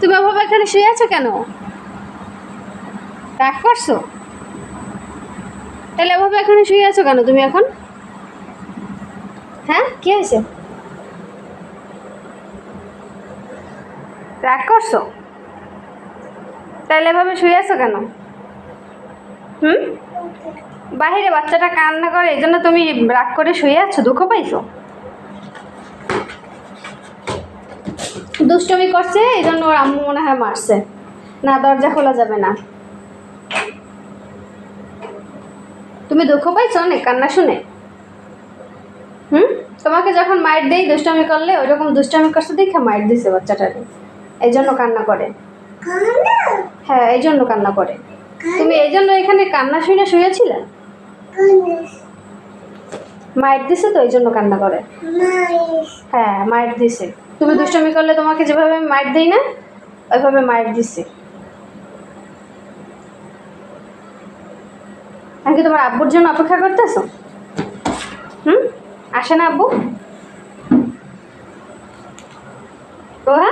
তুমি ওভাবে এখানে শুয়ে আছো কেন? রাগ করছ? তাহলে ওভাবে এখানে শুয়ে আছো কেন তুমি এখন? হ্যাঁ? কি হয়েছে? রাগ করছ? তাহলে এভাবে শুয়ে আছো কেন? হুম? বাহিরে বাচ্চাটা কান্না করে, এই জন্য তুমি রাগ করে শুয়ে আছো, দুঃখ পাইছো? দুষ্টমি করছে এই জন্য ওর আম্মু মনে হয় মারছে। না দরজা খোলা যাবে না। তুমি দুঃখ পাইছো অনেক কান্না শুনে? হুম? তোমাকে যখন মাইট দেই দুষ্টামি করলে ওইরকম দুষ্টামি করছে দেখে মাইট দিছে বাচ্চাটারে এই জন্য কান্না করে। হ্যাঁ এই জন্য কান্না করে। তুমি এই জন্য এখানে কান্না শুনে শুয়েছিলে? মায়ের দিছে তো এই জন্য কান্না করে। হ্যাঁ মায়ের দিছে। তুমি দুষ্টমি করলে তোমাকে যেভাবে মায়ের দিই না ওইভাবে মায়ের দিছে। আমি কি তোমার আব্বুর জন্য অপেক্ষা করতেছো? হুম? আসে না আব্বু? ওহা